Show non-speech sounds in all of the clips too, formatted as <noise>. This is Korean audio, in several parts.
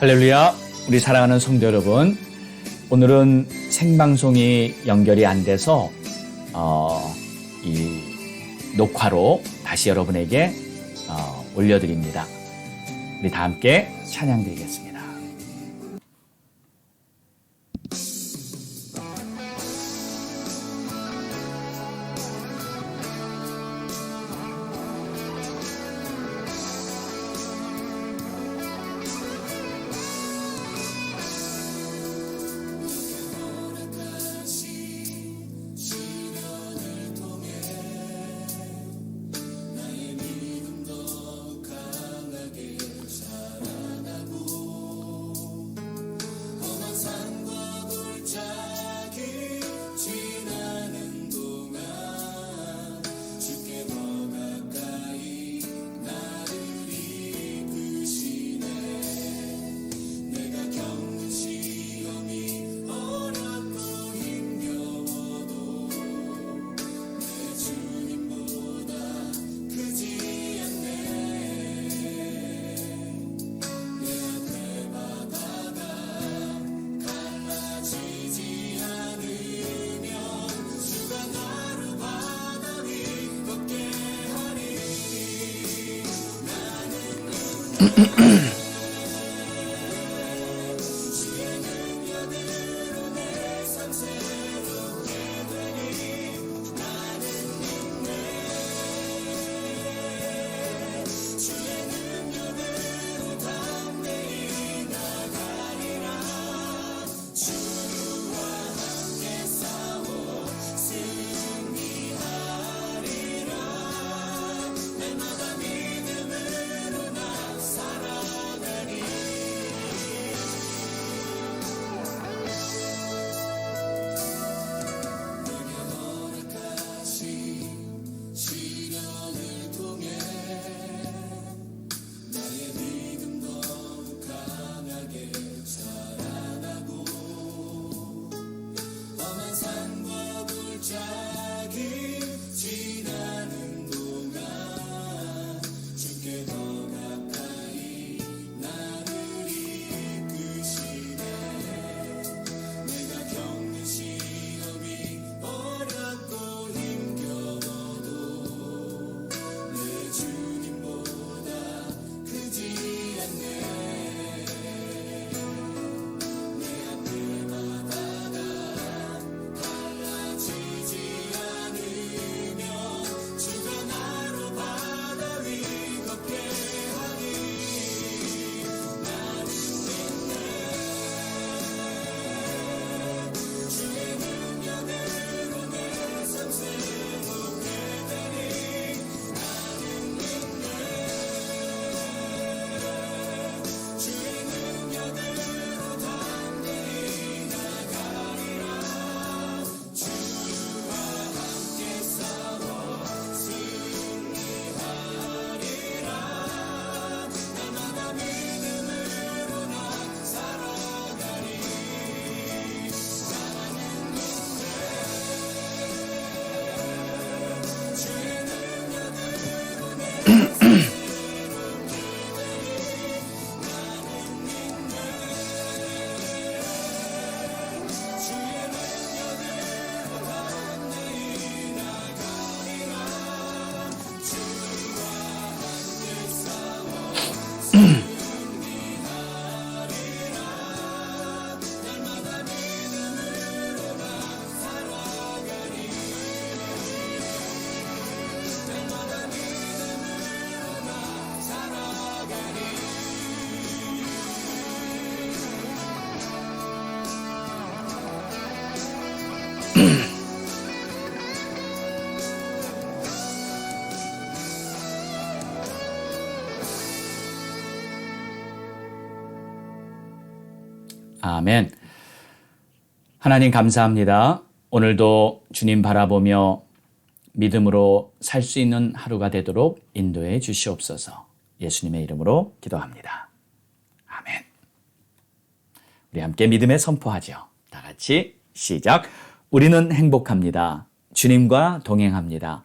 할렐루야, 우리 사랑하는 성도 여러분. 오늘은 생방송이 연결이 안 돼서, 어, 이 녹화로 다시 여러분에게 어, 올려드립니다. 우리 다 함께 찬양 드리겠습니다. Mm-hmm. <clears throat> 아멘. 하나님 감사합니다. 오늘도 주님 바라보며 믿음으로 살 수 있는 하루가 되도록 인도해 주시옵소서. 예수님의 이름으로 기도합니다. 아멘. 우리 함께 믿음에 선포하죠. 다 같이 시작. 우리는 행복합니다. 주님과 동행합니다.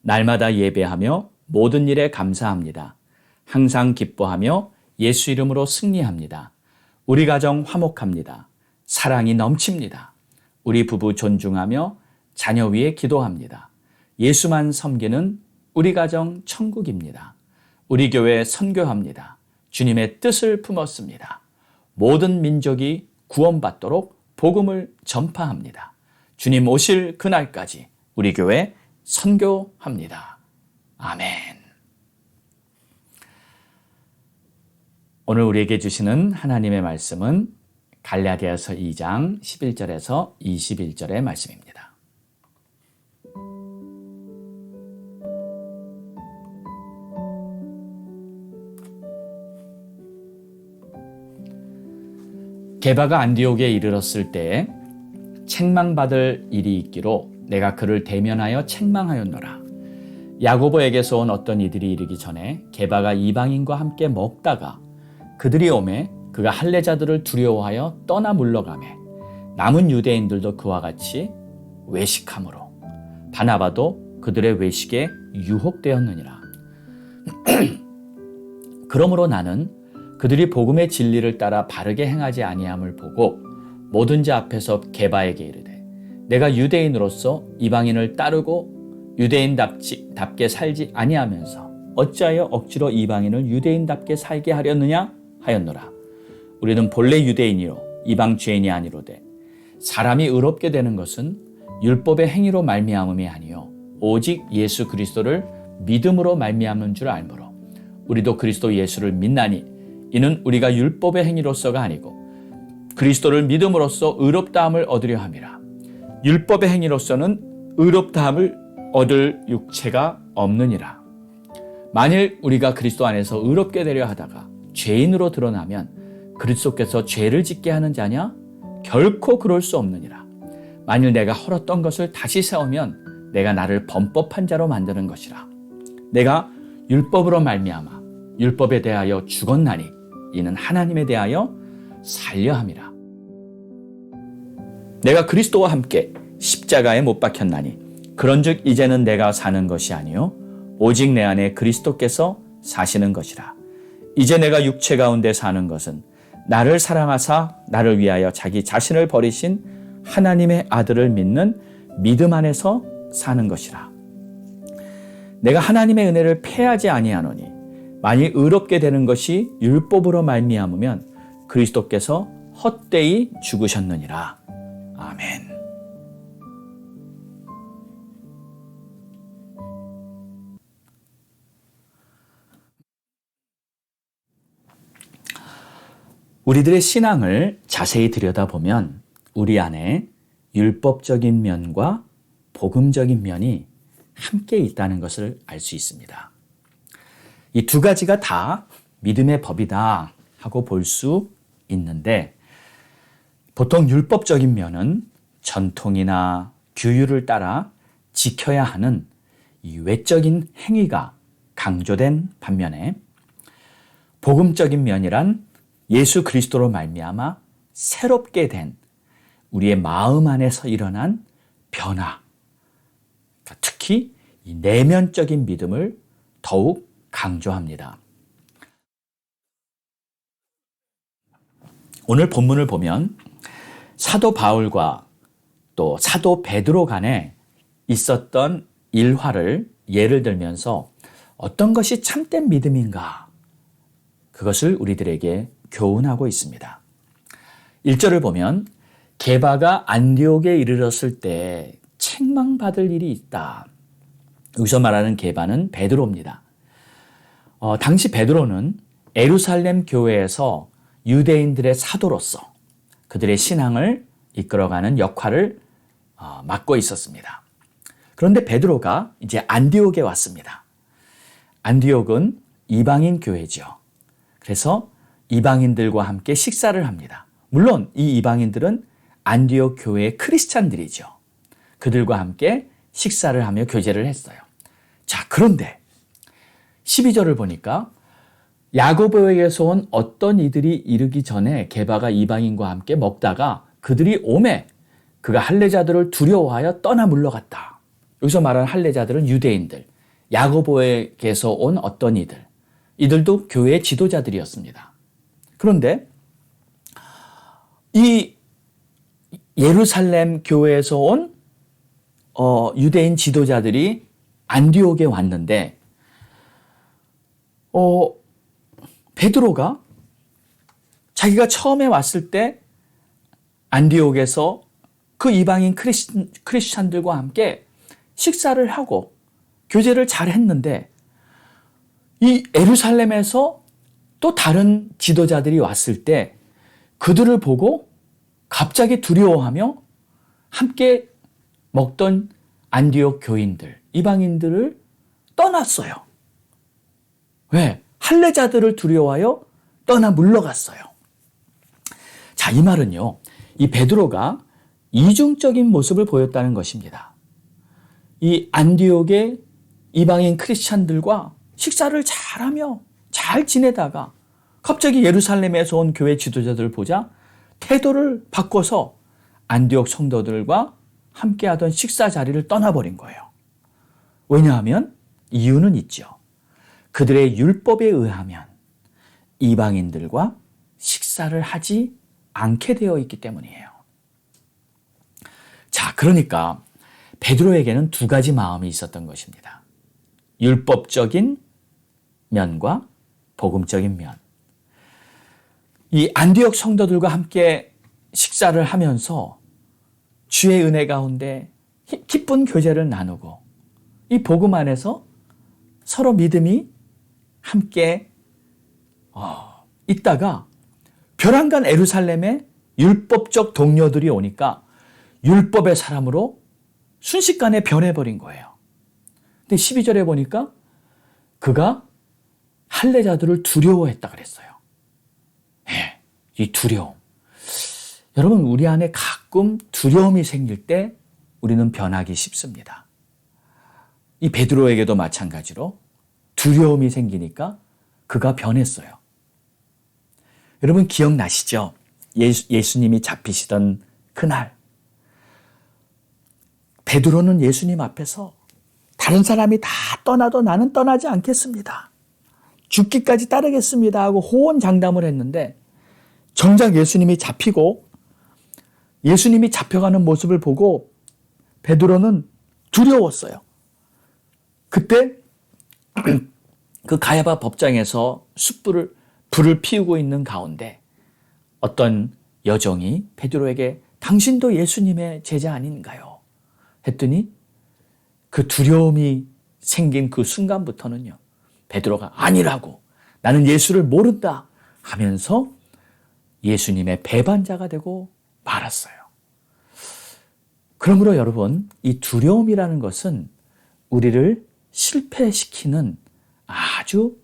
날마다 예배하며 모든 일에 감사합니다. 항상 기뻐하며 예수 이름으로 승리합니다. 우리 가정 화목합니다. 사랑이 넘칩니다. 우리 부부 존중하며 자녀 위에 기도합니다. 예수만 섬기는 우리 가정 천국입니다. 우리 교회 선교합니다. 주님의 뜻을 품었습니다. 모든 민족이 구원받도록 복음을 전파합니다. 주님 오실 그날까지 우리 교회 선교합니다. 아멘. 오늘 우리에게 주시는 하나님의 말씀은 갈라디아서 2장 11절에서 21절의 말씀입니다. 게바가 안디옥에 이르렀을 때 책망받을 일이 있기로 내가 그를 대면하여 책망하였노라. 야고보에게서 온 어떤 이들이 이르기 전에 게바가 이방인과 함께 먹다가 그들이 오매 그가 할례자들을 두려워하여 떠나 물러가매 남은 유대인들도 그와 같이 외식함으로 바나바도 그들의 외식에 유혹되었느니라. <clears throat> 그러므로 나는 그들이 복음의 진리를 따라 바르게 행하지 아니함을 보고 모든지 앞에서 게바에게 이르되 내가 유대인으로서 이방인을 따르고 유대인답게 살지 아니하면서 어찌하여 억지로 이방인을 유대인답게 살게 하려느냐 하였노라 우리는 본래 유대인이요 이방 죄인이 아니로되 사람이 의롭게 되는 것은 율법의 행위로 말미암음이 아니요 오직 예수 그리스도를 믿음으로 말미암는 줄 알므로 우리도 그리스도 예수를 믿나니 이는 우리가 율법의 행위로서가 아니고 그리스도를 믿음으로써 의롭다함을 얻으려 함이라. 율법의 행위로서는 의롭다함을 얻을 육체가 없느니라. 만일 우리가 그리스도 안에서 의롭게 되려 하다가 죄인으로 드러나면 그리스도께서 죄를 짓게 하는 자냐? 결코 그럴 수 없느니라. 만일 내가 헐었던 것을 다시 세우면 내가 나를 범법한 자로 만드는 것이라. 내가 율법으로 말미암아 율법에 대하여 죽었나니 이는 하나님에 대하여 살려 함이라. 내가 그리스도와 함께 십자가에 못 박혔나니 그런즉 이제는 내가 사는 것이 아니요 오직 내 안에 그리스도께서 사시는 것이라. 이제 내가 육체 가운데 사는 것은 나를 사랑하사 나를 위하여 자기 자신을 버리신 하나님의 아들을 믿는 믿음 안에서 사는 것이라. 내가 하나님의 은혜를 패하지 아니하노니 만일 의롭게 되는 것이 율법으로 말미암으면 그리스도께서 헛되이 죽으셨느니라. 아멘. 우리들의 신앙을 자세히 들여다보면 우리 안에 율법적인 면과 복음적인 면이 함께 있다는 것을 알 수 있습니다. 이 두 가지가 다 믿음의 법이다 하고 볼 수 있는데 보통 율법적인 면은 전통이나 규율을 따라 지켜야 하는 이 외적인 행위가 강조된 반면에 복음적인 면이란 예수 그리스도로 말미암아 새롭게 된 우리의 마음 안에서 일어난 변화, 그러니까 특히 이 내면적인 믿음을 더욱 강조합니다. 오늘 본문을 보면 사도 바울과 또 사도 베드로 간에 있었던 일화를 예를 들면서 어떤 것이 참된 믿음인가 그것을 우리들에게 교훈하고 있습니다. 1절을 보면 게바가 안디옥에 이르렀을 때 책망받을 일이 있다. 여기서 말하는 게바는 베드로입니다. 어, 당시 베드로는 에루살렘 교회에서 유대인들의 사도로서 그들의 신앙을 이끌어가는 역할을 어, 맡고 있었습니다. 그런데 베드로가 이제 안디옥에 왔습니다. 안디옥은 이방인 교회죠. 그래서 이방인들과 함께 식사를 합니다. 물론 이 이방인들은 안디옥 교회의 크리스찬들이죠. 그들과 함께 식사를 하며 교제를 했어요. 자, 그런데 12절을 보니까 야고보에게서 온 어떤 이들이 이르기 전에 게바가 이방인과 함께 먹다가 그들이 오매 그가 할례자들을 두려워하여 떠나 물러갔다. 여기서 말하는 할례자들은 유대인들, 야고보에게서 온 어떤 이들, 이들도 교회의 지도자들이었습니다. 그런데 이 예루살렘 교회에서 온 어, 유대인 지도자들이 안디옥에 왔는데 어, 베드로가 자기가 처음에 왔을 때 안디옥에서 그 이방인 크리스, 크리스찬들과 함께 식사를 하고 교제를 잘 했는데 이 에루살렘에서 또 다른 지도자들이 왔을 때 그들을 보고 갑자기 두려워하며 함께 먹던 안디옥 교인들, 이방인들을 떠났어요. 왜? 할례자들을 두려워하여 떠나 물러갔어요. 자, 이 말은요. 이 베드로가 이중적인 모습을 보였다는 것입니다. 이 안디옥의 이방인 크리스찬들과 식사를 잘하며 잘 지내다가 갑자기 예루살렘에서 온 교회 지도자들을 보자 태도를 바꿔서 안디옥 성도들과 함께하던 식사 자리를 떠나버린 거예요. 왜냐하면 이유는 있죠. 그들의 율법에 의하면 이방인들과 식사를 하지 않게 되어 있기 때문이에요. 자, 그러니까 베드로에게는 두 가지 마음이 있었던 것입니다. 율법적인 면과 복음적인 면. 이 안디옥 성도들과 함께 식사를 하면서 주의 은혜 가운데 기쁜 교제를 나누고 이 복음 안에서 서로 믿음이 함께 어, 있다가 벼랑간 에루살렘에 율법적 동료들이 오니까 율법의 사람으로 순식간에 변해버린 거예요. 근데 12절에 보니까 그가 할례자들을 두려워했다 그랬어요. 예, 이 두려움. 여러분, 우리 안에 가끔 두려움이 생길 때 우리는 변하기 쉽습니다. 이 베드로에게도 마찬가지로 두려움이 생기니까 그가 변했어요. 여러분 기억나시죠? 예수, 예수님이 잡히시던 그날. 베드로는 예수님 앞에서 다른 사람이 다 떠나도 나는 떠나지 않겠습니다. 죽기까지 따르겠습니다 하고 호언장담을 했는데 정작 예수님이 잡히고 예수님이 잡혀가는 모습을 보고 베드로는 두려웠어요. 그때 <clears throat> 그 가야바 법장에서 숯불을 불을 피우고 있는 가운데 어떤 여정이 베드로에게 당신도 예수님의 제자 아닌가요? 했더니 그 두려움이 생긴 그 순간부터는요. 베드로가 아니라고 나는 예수를 모른다 하면서 예수님의 배반자가 되고 말았어요. 그러므로 여러분, 이 두려움이라는 것은 우리를 실패시키는 아주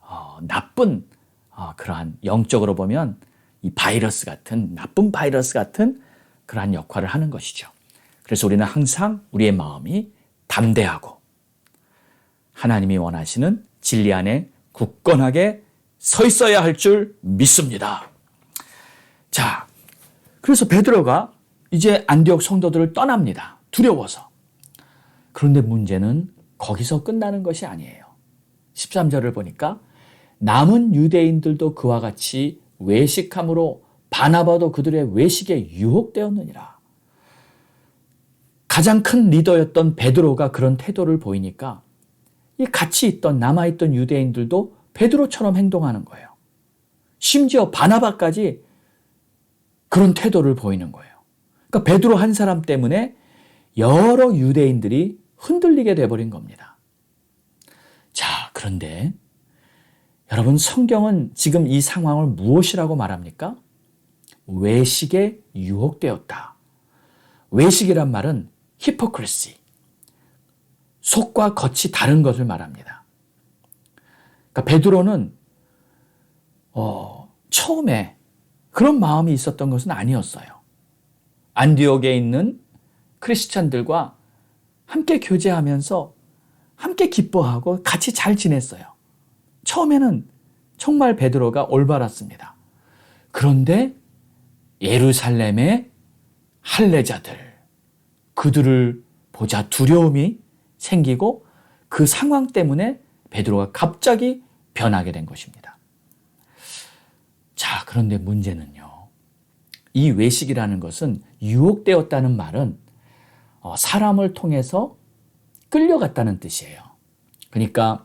어, 나쁜 어, 그러한 영적으로 보면 이 바이러스 같은 나쁜 바이러스 같은 그러한 역할을 하는 것이죠. 그래서 우리는 항상 우리의 마음이 담대하고 하나님이 원하시는 진리 안에 굳건하게 서 있어야 할 줄 믿습니다. 자, 그래서 베드로가 이제 안디옥 성도들을 떠납니다. 두려워서. 그런데 문제는 거기서 끝나는 것이 아니에요. 13절을 보니까 남은 유대인들도 그와 같이 외식함으로 바나바도 그들의 외식에 유혹되었느니라. 가장 큰 리더였던 베드로가 그런 태도를 보이니까 이 같이 있던 남아있던 유대인들도 베드로처럼 행동하는 거예요. 심지어 바나바까지 그런 태도를 보이는 거예요. 그러니까 베드로 한 사람 때문에 여러 유대인들이 흔들리게 돼버린 겁니다. 자, 그런데 여러분 성경은 지금 이 상황을 무엇이라고 말합니까? 외식에 유혹되었다. 외식이란 말은 히포크리시. 속과 겉이 다른 것을 말합니다. 그러니까 베드로는 어, 처음에 그런 마음이 있었던 것은 아니었어요. 안디옥에 있는 크리스찬들과 함께 교제하면서 함께 기뻐하고 같이 잘 지냈어요. 처음에는 정말 베드로가 올바랐습니다. 그런데 예루살렘의 할례자들 그들을 보자 두려움이 생기고 그 상황 때문에 베드로가 갑자기 변하게 된 것입니다. 자, 그런데 문제는요. 이 외식이라는 것은 유혹되었다는 말은 어, 사람을 통해서 끌려갔다는 뜻이에요. 그러니까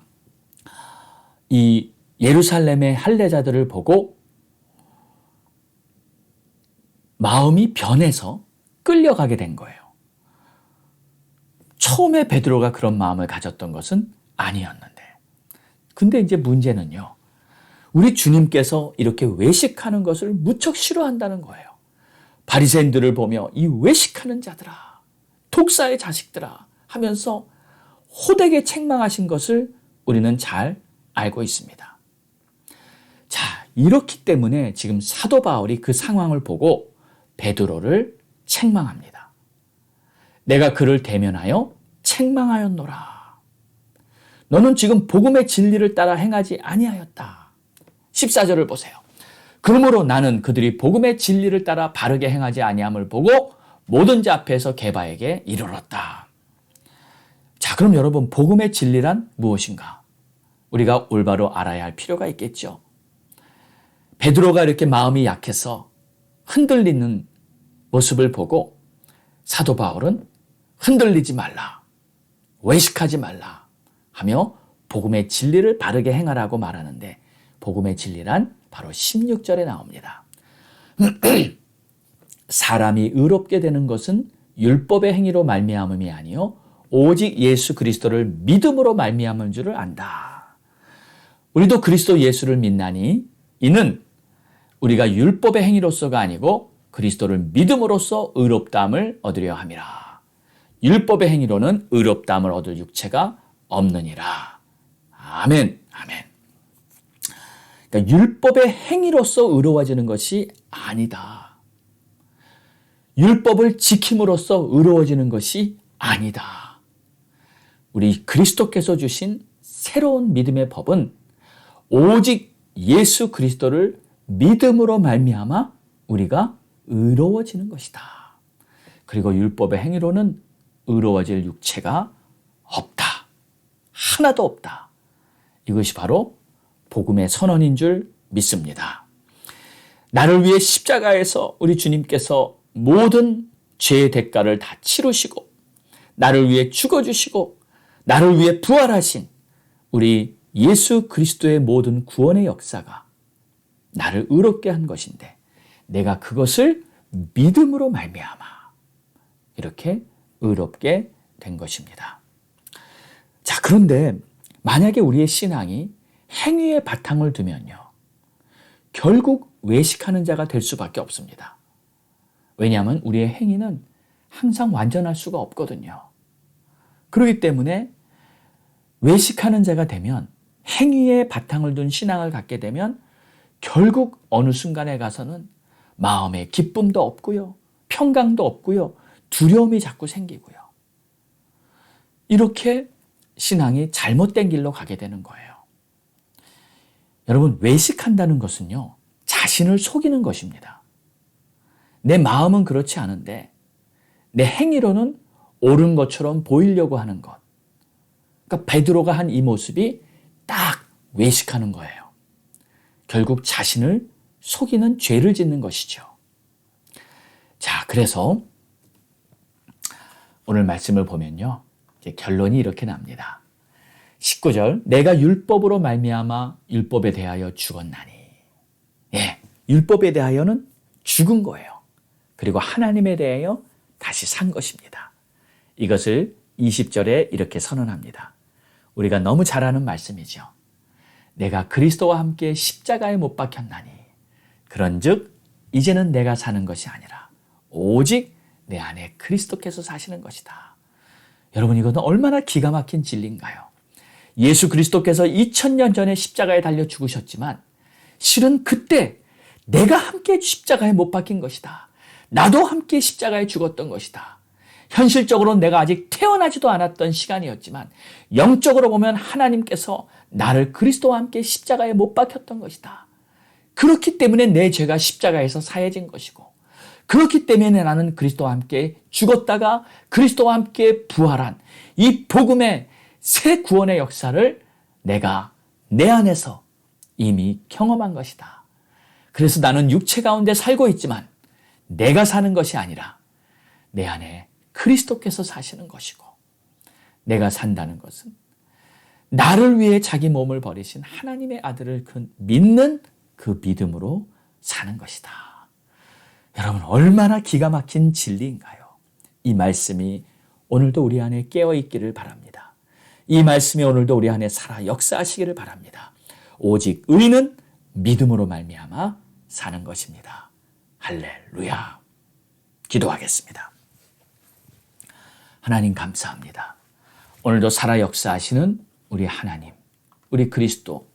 이 예루살렘의 할례자들을 보고 마음이 변해서 끌려가게 된 거예요. 처음에 베드로가 그런 마음을 가졌던 것은 아니었는데. 근데 이제 문제는요. 우리 주님께서 이렇게 외식하는 것을 무척 싫어한다는 거예요. 바리새인들을 보며 이 외식하는 자들아, 독사의 자식들아 하면서 호되게 책망하신 것을 우리는 잘 알고 있습니다. 자, 이렇기 때문에 지금 사도 바울이 그 상황을 보고 베드로를 책망합니다. 내가 그를 대면하여 책망하였노라. 너는 지금 복음의 진리를 따라 행하지 아니하였다. 14절을 보세요. 그러므로 나는 그들이 복음의 진리를 따라 바르게 행하지 아니함을 보고 모든 자 앞에서 개바에게 이르렀다. 자, 그럼 여러분 복음의 진리란 무엇인가? 우리가 올바로 알아야 할 필요가 있겠죠. 베드로가 이렇게 마음이 약해서 흔들리는 모습을 보고 사도 바울은 흔들리지 말라. 외식하지 말라. 하며 복음의 진리를 바르게 행하라고 말하는데 복음의 진리란 바로 16절에 나옵니다. <clears throat> 사람이 의롭게 되는 것은 율법의 행위로 말미암음이 아니요 오직 예수 그리스도를 믿음으로 말미암은 줄을 안다. 우리도 그리스도 예수를 믿나니 이는 우리가 율법의 행위로서가 아니고 그리스도를 믿음으로써 의롭다함을 얻으려 함이라. 율법의 행위로는 의롭다함을 얻을 육체가 없느니라. 아멘. 아멘. 그러니까 율법의 행위로서 의로워지는 것이 아니다. 율법을 지킴으로써 의로워지는 것이 아니다. 우리 그리스도께서 주신 새로운 믿음의 법은 오직 예수 그리스도를 믿음으로 말미암아 우리가 의로워지는 것이다. 그리고 율법의 행위로는 의로워질 육체가 없다. 하나도 없다. 이것이 바로 복음의 선언인 줄 믿습니다. 나를 위해 십자가에서 우리 주님께서 모든 죄의 대가를 다 치르시고 나를 위해 죽어 주시고 나를 위해 부활하신 우리 예수 그리스도의 모든 구원의 역사가 나를 의롭게 한 것인데 내가 그것을 믿음으로 말미암아 이렇게 의롭게 된 것입니다. 자, 그런데 만약에 우리의 신앙이 행위의 바탕을 두면요. 결국 외식하는 자가 될 수밖에 없습니다. 왜냐하면 우리의 행위는 항상 완전할 수가 없거든요. 그렇기 때문에 외식하는 자가 되면 행위의 바탕을 둔 신앙을 갖게 되면 결국 어느 순간에 가서는 마음에 기쁨도 없고요. 평강도 없고요. 두려움이 자꾸 생기고요. 이렇게 신앙이 잘못된 길로 가게 되는 거예요. 여러분, 외식한다는 것은요, 자신을 속이는 것입니다. 내 마음은 그렇지 않은데, 내 행위로는 옳은 것처럼 보이려고 하는 것. 그러니까 베드로가 한 이 모습이 딱 외식하는 거예요. 결국 자신을 속이는 죄를 짓는 것이죠. 자, 그래서 오늘 말씀을 보면요. 결론이 이렇게 납니다. 19절 내가 율법으로 말미암아 율법에 대하여 죽었나니. 예. 율법에 대하여는 죽은 거예요. 그리고 하나님에 대하여 다시 산 것입니다. 이것을 20절에 이렇게 선언합니다. 우리가 너무 잘 아는 말씀이죠. 내가 그리스도와 함께 십자가에 못 박혔나니 그런즉 이제는 내가 사는 것이 아니라 오직 내 안에 그리스도께서 사시는 것이다. 여러분 이것은 얼마나 기가 막힌 진리인가요? 예수 그리스도께서 2000년 전에 십자가에 달려 죽으셨지만 실은 그때 내가 함께 십자가에 못 박힌 것이다. 나도 함께 십자가에 죽었던 것이다. 현실적으로 내가 아직 태어나지도 않았던 시간이었지만 영적으로 보면 하나님께서 나를 그리스도와 함께 십자가에 못 박혔던 것이다. 그렇기 때문에 내 죄가 십자가에서 사해진 것이고 그렇기 때문에 나는 그리스도와 함께 죽었다가 그리스도와 함께 부활한 이 복음의 새 구원의 역사를 내가 내 안에서 이미 경험한 것이다. 그래서 나는 육체 가운데 살고 있지만 내가 사는 것이 아니라 내 안에 그리스도께서 사시는 것이고 내가 산다는 것은 나를 위해 자기 몸을 버리신 하나님의 아들을 그 믿는 그 믿음으로 사는 것이다. 여러분 얼마나 기가 막힌 진리인가요? 이 말씀이 오늘도 우리 안에 깨어 있기를 바랍니다. 이 말씀이 오늘도 우리 안에 살아 역사하시기를 바랍니다. 오직 의는 믿음으로 말미암아 사는 것입니다. 할렐루야. 기도하겠습니다. 하나님 감사합니다. 오늘도 살아 역사하시는 우리 하나님, 우리 그리스도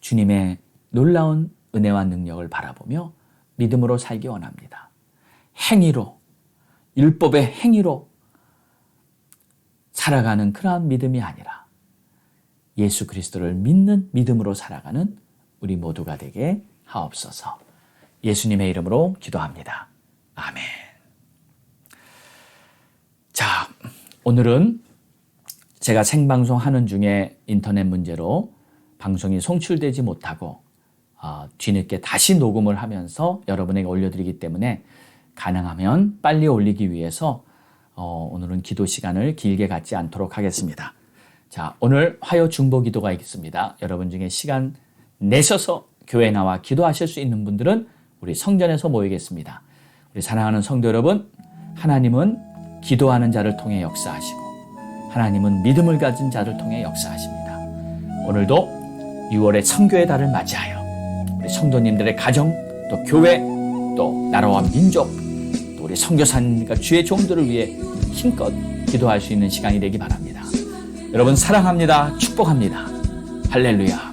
주님의 놀라운 은혜와 능력을 바라보며 믿음으로 살기 원합니다. 행위로 율법의 행위로 살아가는 그러한 믿음이 아니라 예수 그리스도를 믿는 믿음으로 살아가는 우리 모두가 되게 하옵소서. 예수님의 이름으로 기도합니다. 아멘. 자, 오늘은 제가 생방송 하는 중에 인터넷 문제로 방송이 송출되지 못하고 어, 뒤늦게 다시 녹음을 하면서 여러분에게 올려드리기 때문에 가능하면 빨리 올리기 위해서 어, 오늘은 기도 시간을 길게 갖지 않도록 하겠습니다. 자, 오늘 화요 중보 기도가 있습니다. 여러분 중에 시간 내셔서 교회 나와 기도하실 수 있는 분들은 우리 성전에서 모이겠습니다. 우리 사랑하는 성도 여러분, 하나님은 기도하는 자를 통해 역사하시고 하나님은 믿음을 가진 자를 통해 역사하십니다. 오늘도 6월의 성교의 달을 맞이하여 우리 성도님들의 가정, 또 교회, 또 나라와 민족, 또 우리 성교사님과 주의 종들을 위해 힘껏 기도할 수 있는 시간이 되기 바랍니다. 여러분 사랑합니다. 축복합니다. 할렐루야.